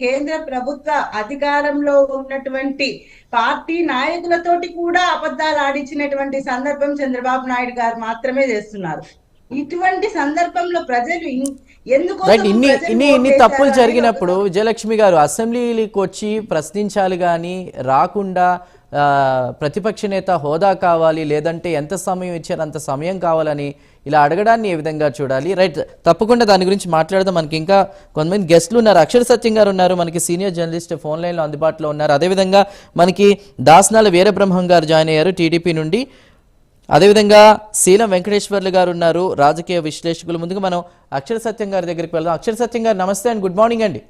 కేంద్ర ప్రభుత్వ అధికారంలో ఉన్నటువంటి పార్టీ నాయకులతోటి కూడా అబద్ధాలు ఆడించినటువంటి సందర్భం చంద్రబాబు నాయుడు గారు మాత్రమే చేస్తున్నారు. ఇటువంటి సందర్భంలో ప్రజలు ఇన్ని ఇన్ని ఇన్ని తప్పులు జరిగినప్పుడు విజయలక్ష్మి గారు అసెంబ్లీకి వచ్చి ప్రశ్నించాలి కానీ రాకుండా ప్రతిపక్ష నేత హోదా కావాలి లేదంటే ఎంత సమయం ఇచ్చారు అంత సమయం కావాలని ఇలా అడగడాన్ని ఏ విధంగా చూడాలి? రైట్ తప్పకుండా దాని గురించి మాట్లాడదాం. మనకి ఇంకా కొంతమంది గెస్ట్లు ఉన్నారు. అక్షర సత్యం గారు ఉన్నారు. మనకి సీనియర్ జర్నలిస్ట్ ఫోన్ లైన్లో అందుబాటులో ఉన్నారు. అదేవిధంగా మనకి దాసనాల వీరబ్రహ్మం గారు జాయిన్ అయ్యారు టీడీపీ నుండి. అదేవిధంగా శీలం వెంకటేశ్వర్లు గారు ఉన్నారు. రాజకీయ విశ్లేషకులు ముందుగా మనం అక్షర సత్యం గారి దగ్గరికి వెళ్దాం. అక్షర సత్యం గారు నమస్తే అండ్. గుడ్ మార్నింగ్ అండి.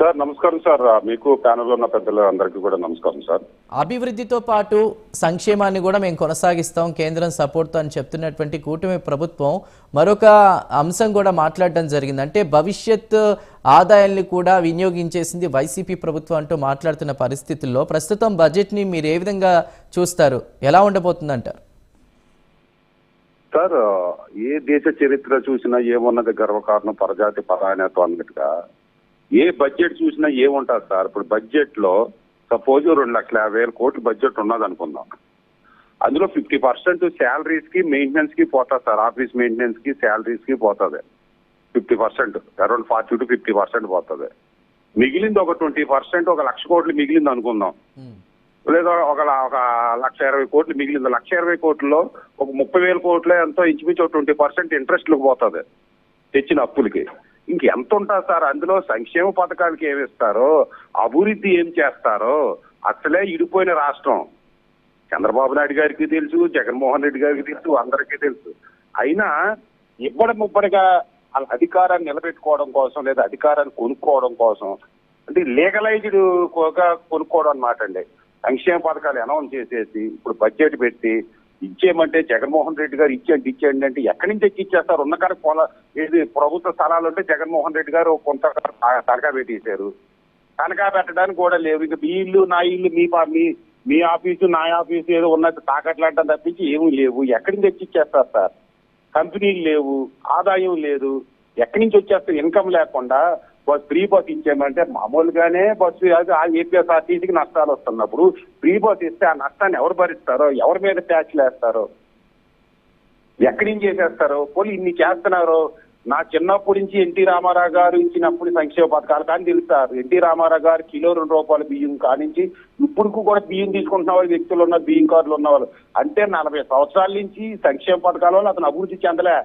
సార్ నమస్కారం సార్. మీకు ప్యానెల్లో ఉన్న పెద్దలు అందరికీ కూడా నమస్కారం సార్. అభివృద్ధితో పాటు సంక్షేమాన్ని కూడా మేము కొనసాగిస్తాం కేంద్రం సపోర్ట్తో అని చెప్తున్నటువంటి కూటమి ప్రభుత్వం. మరొక అంశం కూడా మాట్లాడడం జరిగింది. అంటే భవిష్యత్ ఆదాయాల్ని కూడా వినియోగించేసింది వైసీపీ ప్రభుత్వం అంటూ మాట్లాడుతున్న పరిస్థితుల్లో ప్రస్తుతం బడ్జెట్ని మీరు ఏ విధంగా చూస్తారు? ఎలా ఉండబోతుందంటారు? సార్ ఏ దేశ చరిత్ర చూసినా ఏమున్నది గర్వకారణం పరజాతి పరాయణత్వం అన్నట్టుగా ఏ బడ్జెట్ చూసినా ఏముంటుంది సార్? ఇప్పుడు బడ్జెట్లో సపోజ్ రెండు లక్షల యాభై వేల కోట్లు బడ్జెట్ ఉన్నది అనుకుందాం. అందులో ఫిఫ్టీ పర్సెంట్ శాలరీస్కి మెయింటెనెన్స్కి పోతుంది సార్. ఆఫీస్ మెయింటెనెన్స్కి శాలరీస్కి పోతుంది. Fifty percent around forty to fifty percent పోతుంది. మిగిలింది ఒక ట్వంటీ పర్సెంట్ ఒక లక్ష కోట్లు మిగిలింది అనుకుందాం. లేదా ఒక ఒక లక్ష ఇరవై కోట్లు మిగిలింది. లక్ష ఇరవై కోట్లలో ఒక ముప్పై వేల కోట్ల ఎంతో ఇంచుమించు ట్వంటీ పర్సెంట్ ఇంట్రెస్ట్ పోతుంది. తెచ్చిన అప్పులకి. ఇంకెంత ఉంటుంది సార్? అందులో సంక్షేమ పథకాలకి ఏమి ఇస్తారో? అభివృద్ధి ఏం చేస్తారో? అసలే ఇడిపోయిన రాష్ట్రం. చంద్రబాబు నాయుడు గారికి తెలుసు జగన్మోహన్ రెడ్డి గారికి తెలుసు అందరికీ తెలుసు. అయినా ఇబ్బడి ముబ్బడిగా వాళ్ళ అధికారాన్ని నిలబెట్టుకోవడం కోసం లేదా అధికారాన్ని కొనుక్కోవడం కోసం అంటే లీగలైజ్డ్ కొనుక్కోవడం అన్నమాట అండి. సంక్షేమ పథకాలు అనౌన్స్ చేసేసి ఇప్పుడు బడ్జెట్ పెట్టి ఇచ్చేయమంటే జగన్మోహన్ రెడ్డి గారు ఇచ్చేయండి ఇచ్చేయండి అంటే ఎక్కడి నుంచి ఎక్కి ఇచ్చేస్తారు? ఉన్న కాడ పొల ఏది ప్రభుత్వ స్థలాలు ఉంటే జగన్మోహన్ రెడ్డి గారు కొంత తనఖా పెట్టేశారు. తనఖా పెట్టడానికి కూడా లేవు. ఇక మీ ఇల్లు నా ఇల్లు మీ మీ మీ ఆఫీసు నా ఆఫీసు ఏదో ఉన్నట్టు తాకట్లాడటం తప్పించి ఏమీ లేవు. ఎక్కడి నుంచి తెచ్చి ఇచ్చేస్తారు సార్? కంపెనీలు లేవు ఆదాయం లేదు. ఎక్కడి నుంచి వచ్చేస్తారు? ఇన్కమ్ లేకుండా బస్ ఫ్రీ బస్ ఇచ్చామంటే మామూలుగానే బస్సు ఆ ఏపీఎస్ఆర్టీసీకి నష్టాలు వస్తున్నప్పుడు ఫ్రీ బస్ ఇస్తే ఆ నష్టాన్ని ఎవరు భరిస్తారో ఎవరి మీద ట్యాక్స్లు వేస్తారో ఎక్కడి నుంచి చేసేస్తారు పోలీ ఇన్ని చేస్తున్నారు. నా చిన్నప్పటి నుంచి ఎన్టీ రామారావు గారు ఇచ్చినప్పుడు సంక్షేమ పథకాలు కానీ తెలుస్తారు ఎన్టీ రామారావు గారు కిలో రెండు రూపాయల బియ్యం కానించి ఇప్పుడు కూడా బియ్యం తీసుకుంటున్న వాళ్ళు వ్యక్తులు ఉన్న బియ్యం కార్డులు ఉన్నవాళ్ళు. అంటే నలభై సంవత్సరాల నుంచి సంక్షేమ పథకాల వల్ల అతను అభివృద్ధి చెందలే.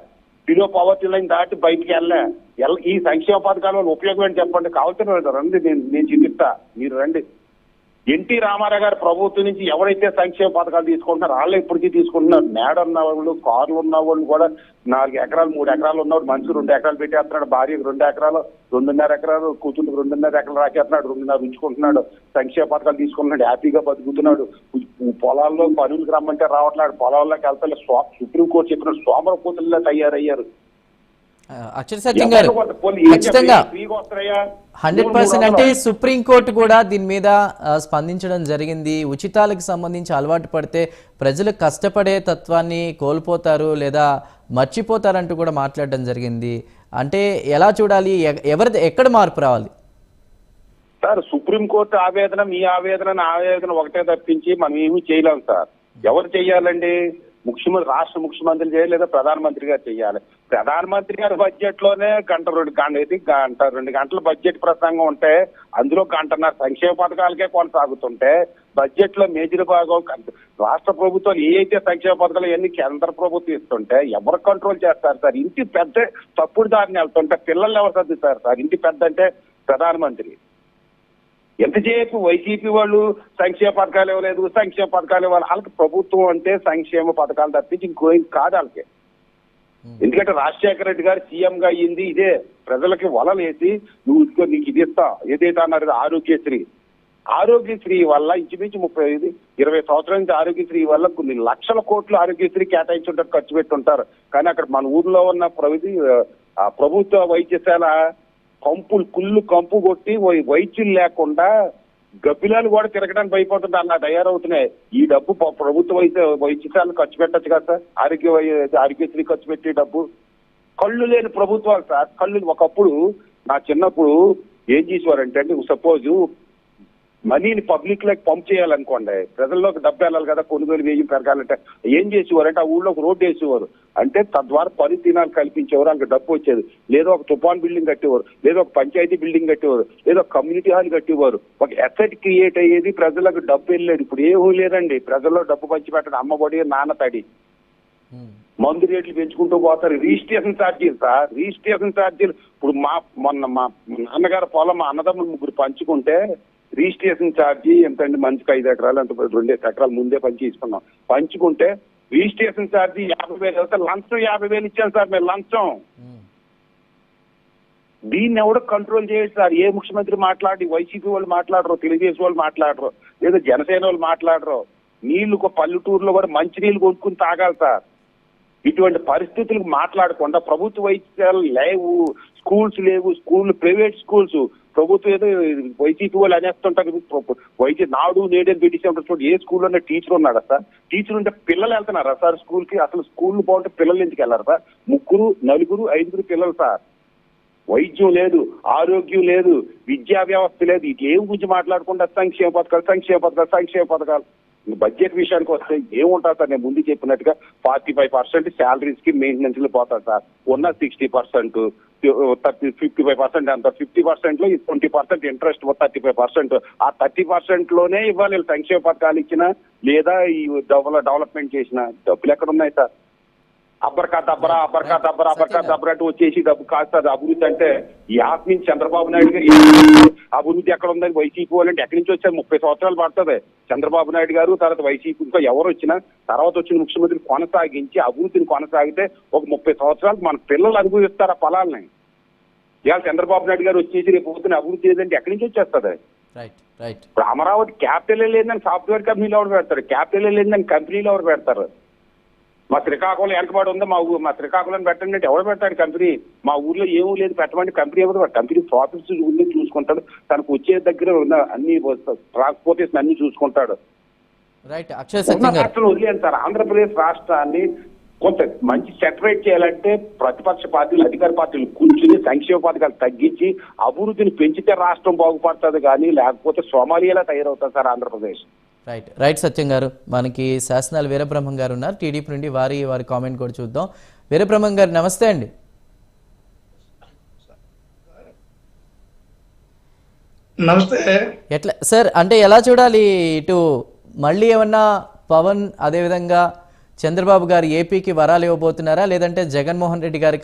బిలో పవర్టీ లైన్ దాటి బయటికి వెళ్ళలే. ఈ సంక్షేమ పథకాల వల్ల ఉపయోగం ఏంటి చెప్పండి? కావాల్సిన రండి నేను నేను చూపిస్తా. మీరు రండి. ఎన్టీ రామారావు గారి ప్రభుత్వం నుంచి ఎవరైతే సంక్షేమ పథకాలు తీసుకుంటున్నారో వాళ్ళు ఇప్పటికీ తీసుకుంటున్నారు. మేడ ఉన్న వాళ్ళు కార్లు ఉన్న వాళ్ళు కూడా నాలుగు ఎకరాలు మూడు ఎకరాలు ఉన్నవాడు మనిషి రెండు ఎకరాలు పెట్టేస్తున్నాడు. భార్యకు రెండు ఎకరాలు రెండున్నర ఎకరాలు కూతురికి రెండున్నర ఎకరాలు రాకేస్తున్నాడు రెండున్నర ఉంచుకుంటున్నాడు. సంక్షేమ పథకాలు తీసుకుంటున్నాడు. హ్యాపీగా బతుకుతున్నాడు. పొలాల్లో పనులకు రమ్మంటే రావట్లేదు. పొలాల్లోకి వెళ్తలే. సుప్రీంకోర్టు చెప్పిన సోమర కూతుల్లో తయారయ్యారు. అక్షర సత్యం గారు ఖచ్చితంగా హండ్రెడ్ పర్సెంట్ అంటే సుప్రీంకోర్టు కూడా దీని మీద స్పందించడం జరిగింది. ఉచితాలకు సంబంధించి అలవాటు పడితే ప్రజలు కష్టపడే తత్వాన్ని కోల్పోతారు లేదా మర్చిపోతారంటూ కూడా మాట్లాడడం జరిగింది. అంటే ఎలా చూడాలి? ఎ- ఎవరిది ఎక్కడ మార్పు రావాలి? సార్ సుప్రీంకోర్టు ఆవేదన మీ ఆవేదన నా ఆవేదన ఒకటే తప్పించి మనం ఏమీ చేయలేం సార్. ఎవరు చెయ్యాలండి ముఖ్యమంత్రి రాష్ట్ర ముఖ్యమంత్రి చేయాలి లేదా ప్రధానమంత్రి గారు చేయాలి? ప్రధానమంత్రి గారి బడ్జెట్లోనే గంట రెండు గంట ఇది గంట రెండు గంటల బడ్జెట్ ప్రసంగం ఉంటే అందులో గంటన్నర సంక్షేమ పథకాలకే కొనసాగుతుంటే బడ్జెట్లో మేజర్ భాగం రాష్ట్ర ప్రభుత్వాలు ఏ అయితే సంక్షేమ పథకాలు ఎన్ని కేంద్ర ప్రభుత్వం ఇస్తుంటే ఎవరు కంట్రోల్ చేస్తారు సార్? ఇంటి పెద్ద తప్పుడు దారిని వెళ్తుంటే పిల్లలు ఎవరు సర్దుతారు సార్? ఇంటి పెద్ద అంటే ప్రధానమంత్రి. ఎంతసేపు వైసీపీ వాళ్ళు సంక్షేమ పథకాలు ఇవ్వలేదు సంక్షేమ పథకాలు ఇవ్వాలి. వాళ్ళకి ప్రభుత్వం అంటే సంక్షేమ పథకాలు తప్పించి ఇంకో కాదు వాళ్ళకి. Hmm. ఎందుకంటే రాజశేఖర రెడ్డి గారు సీఎం గా అయ్యింది ఇదే ప్రజలకి వలలేసి నువ్వు ఇదిగో నీకు ఇది ఇస్తా ఏదైతే అన్నారు ఆరోగ్యశ్రీ. ఆరోగ్యశ్రీ వల్ల ఇంచుమించు ముప్పై ఐదు ఇరవై సంవత్సరాల నుంచి ఆరోగ్యశ్రీ వల్ల కొన్ని లక్షల కోట్లు ఆరోగ్యశ్రీ కేటాయించుంటారు ఖర్చు పెట్టుంటారు. కానీ అక్కడ మన ఊర్లో ఉన్న ప్రవిధి ఆ ప్రభుత్వ వైద్యశాల కంపులు కుళ్ళు కంపు కొట్టి వై- వైద్యులు లేకుండా గబ్బిలాలు కూడా తిరగడానికి భయపడుతుంది అలా తయారవుతున్నాయి. ఈ డబ్బు ప్రభుత్వం ప్రభుత్వ వైద్య వైద్యశాలను ఖర్చు పెట్టచ్చు కదా సార్? ఆరోగ్య ఆరోగ్యశ్రీ ఖర్చు పెట్టే డబ్బు. కళ్ళు లేని ప్రభుత్వాలు సార్. కళ్ళు ఒకప్పుడు నా చిన్నప్పుడు ఏం చేసేవారంటే అంటే సపోజ్ మనీని పబ్లిక్లోకి పంప్ చేయాలనుకోండి ప్రజల్లోకి డబ్బు వెళ్ళాలి కదా కొనుగోలు వేయం పెరగాలంటే. ఏం చేసేవారంటే ఆ ఊళ్ళో ఒక రోడ్డు వేసేవారు. అంటే తద్వారా పని దినాలు కల్పించేవారు అక్కడ డబ్బు వచ్చేది. లేదా ఒక తుఫాన్ బిల్డింగ్ కట్టేవారు లేదా ఒక పంచాయతీ బిల్డింగ్ కట్టేవారు లేదా ఒక కమ్యూనిటీ హాల్ కట్టేవారు. ఒక ఎసెట్ క్రియేట్ అయ్యేది ప్రజలకు డబ్బు వెళ్ళేది. ఇప్పుడు ఏమీ లేదండి. ప్రజల్లో డబ్బు పంచిపెట్టడం అమ్మఒడి నాన్న తడి. మందు రేట్లు పెంచుకుంటూ పోతారు. రిజిస్ట్రేషన్ ఛార్జీలు సార్ రిజిస్ట్రేషన్ ఛార్జీలు ఇప్పుడు మా మొన్న మా నాన్నగారు పొలం మా అన్నదమ్ములు ముగ్గురు పంచుకుంటే రిజిస్ట్రేషన్ ఛార్జీ ఎంతండి మంచికి ఐదు ఎకరాలు అంత రెండేసి ఎకరాలు ముందే పంచి తీసుకున్నాం పంచుకుంటే రిజిస్ట్రేషన్ ఛార్జీ యాభై వేలు అయితే లంచం యాభై వేలు ఇచ్చాను సార్ మీరు లంచం. దీన్ని ఎవడో కంట్రోల్ చేయడు సార్. ఏ ముఖ్యమంత్రి మాట్లాడి వైసీపీ వాళ్ళు మాట్లాడరు తెలుగుదేశం వాళ్ళు మాట్లాడరు లేదా జనసేన వాళ్ళు మాట్లాడరు. నీళ్ళు ఒక పల్లెటూరులో కూడా మంచి నీళ్ళు కొనుక్కుని తాగాలి సార్. ఇటువంటి పరిస్థితులకు మాట్లాడకుండా ప్రభుత్వ వైద్యాలు లేవు స్కూల్స్ లేవు స్కూల్ ప్రైవేట్ స్కూల్స్ ప్రభుత్వం ఏదో వైసీపీ వాళ్ళు అనేస్తుంటారు. వైద్య నాడు నేడని ఉంటారు చూడండి ఏ స్కూల్లో టీచర్ ఉన్నాడా సార్? టీచర్ ఉంటే పిల్లలు వెళ్తున్నారా సార్ స్కూల్కి అసలు స్కూల్ బాగుంటే పిల్లలు ఎందుకు వెళ్ళారు సార్? ముగ్గురు నలుగురు ఐదుగురు పిల్లలు సార్. వైద్యం లేదు ఆరోగ్యం లేదు విద్యా వ్యవస్థ లేదు. ఇది ఏం గురించి మాట్లాడకుండా సంక్షేమ పథకాలు సంక్షేమ పథకాలు సంక్షేమ పథకాలు. బడ్జెట్ విషయానికి వస్తే ఏముంటుంది సార్? నేను ముందు చెప్పినట్టుగా ఫార్టీ ఫైవ్ పర్సెంట్ శాలరీస్కి మెయింటెనెన్స్లో పోతారు సార్. ఉన్న sixty percent thirty fifty five percent అంత. ఫిఫ్టీ పర్సెంట్లో twenty percent interest thirty five percent ఆ థర్టీ పర్సెంట్లోనే ఇవ్వాలి. సంక్షేమ పథకాలు ఇచ్చినా లేదా ఈ డెవలప్ డెవలప్మెంట్ చేసిన. డబ్బులు ఎక్కడ ఉన్నాయి సార్? అబ్బర్కా దబ్బరా అబ్బర్కా దబ్బరా అబ్బర్కా దబ్బరా అంటూ వచ్చేసి డబ్బు కాస్త అభివృద్ధి అంటే ఈ యాప్ నుంచి చంద్రబాబు నాయుడు గారు అభివృద్ధి ఎక్కడ ఉందని వైసీపీ వాళ్ళు అంటే ఎక్కడి నుంచి వచ్చారు? ముప్పై సంవత్సరాలు పడుతుంది. చంద్రబాబు నాయుడు గారు తర్వాత వైసీపీ ఇంకా ఎవరు వచ్చినా తర్వాత వచ్చిన ముఖ్యమంత్రి కొనసాగించి అభివృద్ధిని కొనసాగితే ఒక ముప్పై సంవత్సరాలు మన పిల్లలు అనుభవిస్తారు ఆ ఫలాల్ని? ఇవాళ చంద్రబాబు నాయుడు గారు వచ్చేసి రేపు పొద్దున అభివృద్ధి ఏదంటే ఎక్కడి నుంచి వచ్చేస్తుంది? ఇప్పుడు అమరావతి క్యాపిటల్ లేదని సాఫ్ట్వేర్ కంపెనీలు ఎవరు పెడతారు? క్యాపిటల్ లేదని కంపెనీలు ఎవరు పెడతారు? మా శ్రీకాకుళం వెనకబడి ఉంది మా ఊరు మా శ్రీకాకుళం పెట్టండి. అంటే ఎవరు పెడతాడు కంపెనీ? మా ఊర్లో ఏమీ లేదు. పెట్టమంటే కంపెనీ ఎవరు కంపెనీ ప్రాఫిట్స్ ఉంది చూసుకుంటాడు. తనకు వచ్చే దగ్గర ఉన్న అన్ని ట్రాన్స్పోర్టేషన్ అన్ని చూసుకుంటాడు. రైట్. అక్షయ్ రాష్ట్రం వదిలేను సార్ ఆంధ్రప్రదేశ్ రాష్ట్రాన్ని కొంత మంచి సెటరేట్ చేయాలంటే ప్రతిపక్ష పార్టీలు అధికార పార్టీలు కూర్చుని సంక్షేమ పథకాలు తగ్గించి అభివృద్ధిని పెంచితే రాష్ట్రం బాగుపడుతుంది కానీ లేకపోతే సోమాలియాలా తయారవుతుంది sir Andhra Pradesh. Right right Satyam గారు. మనకి శాసనాలు వీరబ్రహ్మం గారు ఉన్నారు. టీడీపీ నుండి వారి వారి కామెంట్ కూడా చూద్దాం. వీరబ్రహ్మం గారు నమస్తే అండి. నమస్తే. ఎట్లా? సార్ అంటే ఎలా చూడాలి ఇటు మళ్ళీ ఏమన్నా పవన్ అదేవిధంగా చంద్రబాబు గారు ఏపీకి వరాలు ఇవ్వబోతున్నారా? లేదంటే జగన్మోహన్ రెడ్డి గారికి